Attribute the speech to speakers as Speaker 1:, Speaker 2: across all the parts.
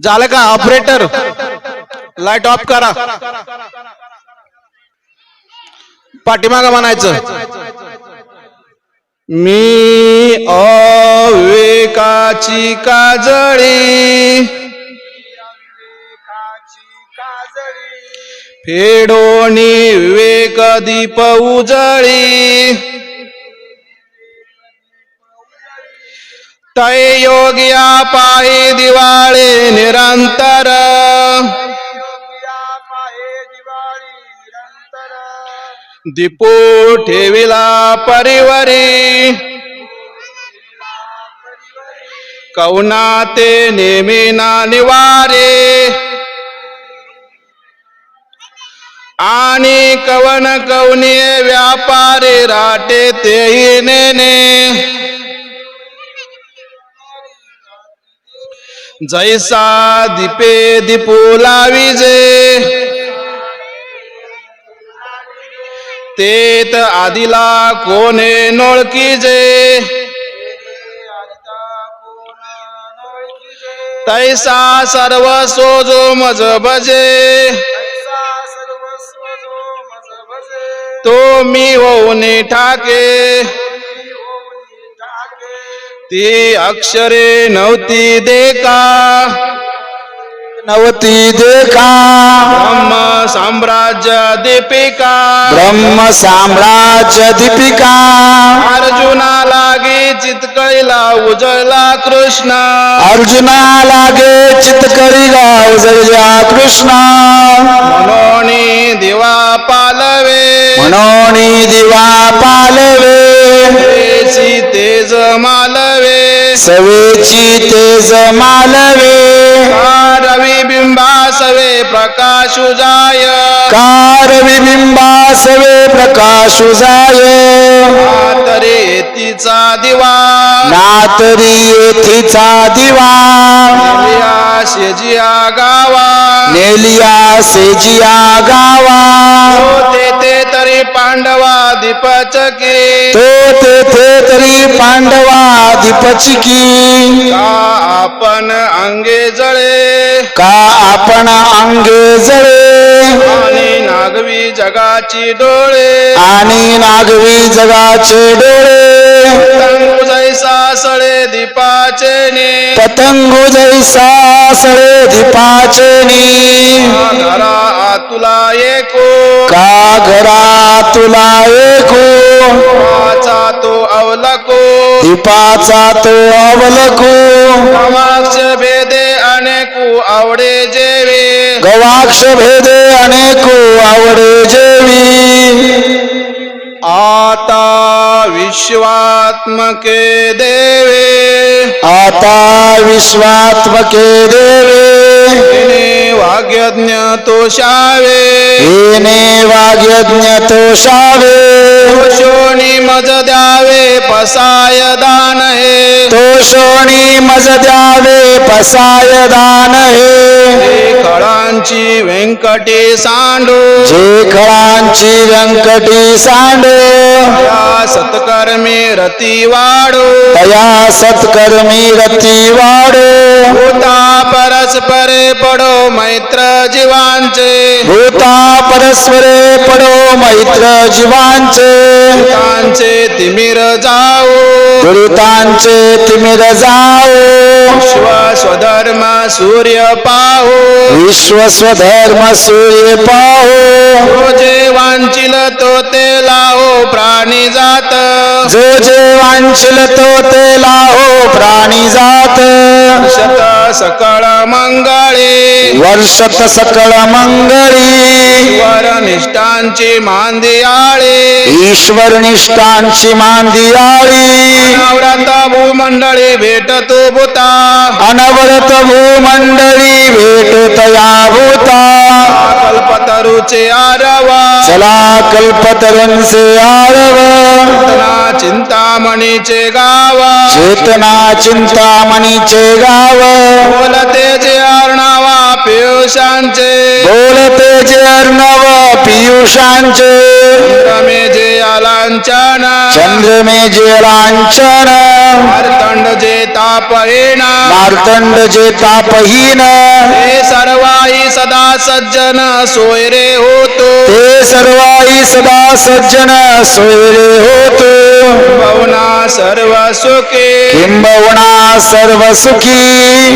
Speaker 1: झालं का? Operator light of करा. पाठीमागं म्हणायचं. मी अविवेकाची काजळी. फेडोनी विवेक दीप उजळी. तय योग्या पायी दिवा दीपो ठेविला परिवरी. कौना ते नेहमी ना निवारे. आणि कवन कवनी व्यापारी राटे तेही नेने. जैसा दीपे दीपुला विजे तेत आदिला कोणे नोळकी जे? तैसा सर्व सोजो मज बजे तो मी होऊनी ठाके। ती अक्षरे नव्हती देका।
Speaker 2: नवती देखा।
Speaker 1: ब्रह्म साम्राज्य दीपिका।
Speaker 2: ब्रह्म साम्राज्य दीपिका।
Speaker 1: अर्जुना लागे चितकळीला उजळला कृष्ण।
Speaker 2: अर्जुना लागे गाव जया कृष्ण।
Speaker 1: म्हणून दिवा पालवे।
Speaker 2: म्हणून दिवा पालवे।
Speaker 1: तेज मालवे।
Speaker 2: सवेची तेज मालवे।
Speaker 1: प्रकाश उजाय
Speaker 2: कार विबिंबा सवे प्रकाश जाय
Speaker 1: तिचा दिवा।
Speaker 2: नातरी येथीचा दिवा
Speaker 1: या शेजिया गावा
Speaker 2: नेलिया सेजिया गावा
Speaker 1: तो तेथे तरी पांडवा दीपचकी।
Speaker 2: तो तेथे तरी पांडवा दीपचिकी।
Speaker 1: आपण अंगे जळे.
Speaker 2: का आपण अंगे जळे?
Speaker 1: आणि नागवी जगाची डोळे.
Speaker 2: आणि नागवी जगाचे डोळे.
Speaker 1: पतंग जैसा सळे दीपाचे ने.
Speaker 2: पतंगू जैसा सळे दीपाचे नी.
Speaker 1: घरा आतुला एको?
Speaker 2: का घरा तुला एकू?
Speaker 1: वाचा तो अवलको.
Speaker 2: दीपाचा तो अवलकू.
Speaker 1: कामाक्ष भेदे अनेकू आवडे जेवे.
Speaker 2: गवाक्ष भेदे अनेकू आवडे जेवी.
Speaker 1: आता विश्वात्मके देवे.
Speaker 2: आता विश्वात्मके देवे.
Speaker 1: वाग्यज्ञ तोषावे
Speaker 2: येणे वाग्यज्ञ तोषावे
Speaker 1: शोणी मज द्यावे पसाय दान हे
Speaker 2: तोषोणी मज द्यावे पसाय दान हे
Speaker 1: खळांची व्यंकटी सांडू.
Speaker 2: जे खळांची व्यंकटी सांडो.
Speaker 1: या सत्कर्मी रती वाढू
Speaker 2: तया सत्कर्मी रती वाडो.
Speaker 1: भूता परस्परे पडो मैत्र जीवांचे.
Speaker 2: भूता परस्परे पडो मैत्र जीवांचे.
Speaker 1: भूतांचे तिमिर जाऊ
Speaker 2: दुरितांचे तिमिर जाओ.
Speaker 1: विश्व स्वधर्म सूर्य पाहू.
Speaker 2: विश्व स्वधर्म सूर्य पाहो.
Speaker 1: जे वांचिल तो ते लाहो प्राणी जात.
Speaker 2: जो जे वांछिल तो ते लाहो प्राणी जात.
Speaker 1: शत सकळ मंगळे.
Speaker 2: वर्षत सकळ मंगळी.
Speaker 1: वर निष्ठांची मांदी आळे
Speaker 2: ईश्वर निष्ठांची मांदियाळी
Speaker 1: नवरात भूमंडळी भेटतो भूता।
Speaker 2: अनवरत भूमंडळी भेट तया भूता।
Speaker 1: कल्पतरुचे आरवा।
Speaker 2: चला कल्पतरुंचे आरव।
Speaker 1: चेतना चिंतामणीचे गावा।
Speaker 2: चेतना चिंतामणीचे गाव।
Speaker 1: बोलते जे आर्णावा पियुषांचे।
Speaker 2: बोलते जे अर्णव। पियुषांचे.
Speaker 1: रमे जे आलांचन
Speaker 2: चंद्रमे जे लांछन
Speaker 1: मार्तंड जे तापहीन
Speaker 2: मार्तंड जे तापहीन
Speaker 1: ते सर्वाई सदा सज्जन सोयरे होतो.
Speaker 2: ते सर्वाई सदा सज्जन सोयरे होतो.
Speaker 1: भवना सर्व सुखी
Speaker 2: किंबहुना सर्व सुखी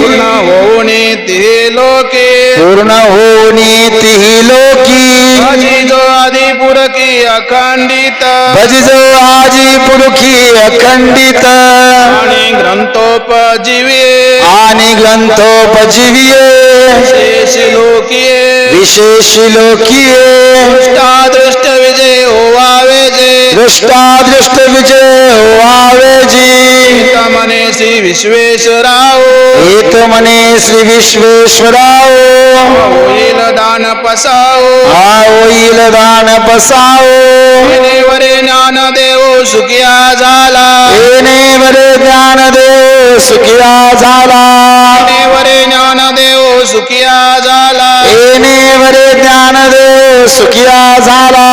Speaker 1: पूर्ण होऊनी ते लोके
Speaker 2: पूर्ण होनी तिही लोकी
Speaker 1: भजी जो आधी पुरकी अखंडित।
Speaker 2: भजिजो आजी पुरुखी अखंडित।
Speaker 1: आणि ग्रंथोपजीवे
Speaker 2: आणि ग्रंथोपजीविये।
Speaker 1: शेष लोकिये।
Speaker 2: विशेष लोकीये।
Speaker 1: दृष्ट विजय होवावे जे
Speaker 2: दृष्टादृष्ट विजय व्हावे जी
Speaker 1: श्री विश्वेश्वराव।
Speaker 2: एक म्हणे श्री विश्वेश्वराव।
Speaker 1: होईल दान पसाव
Speaker 2: हा होईल दान बसावो
Speaker 1: वरे ज्ञान देव सुखिया झाला।
Speaker 2: येणे बरे ज्ञान देव सुखिया झाला।
Speaker 1: वरे ज्ञान देव सुखिया झाला।
Speaker 2: येणे बरे ज्ञान देव सुखिया झाला।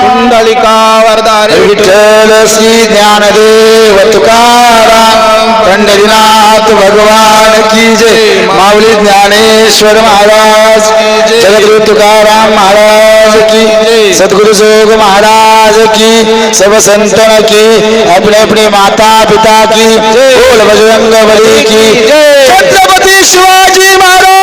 Speaker 1: कुंडलिका वरदारी
Speaker 2: विठ्ठल श्री ज्ञानदेव तुकाराम। पंढरीनाथ भगवान की जय। माऊली ज्ञानेश्वर महाराज की जगद्गुरु तुकाराम महाराज की जय। सदगुरु जोग महाराज की सब संतन की अपने अपने माता पिता की बोल बजरंग बली की जय। छत्रपति शिवाजी महाराज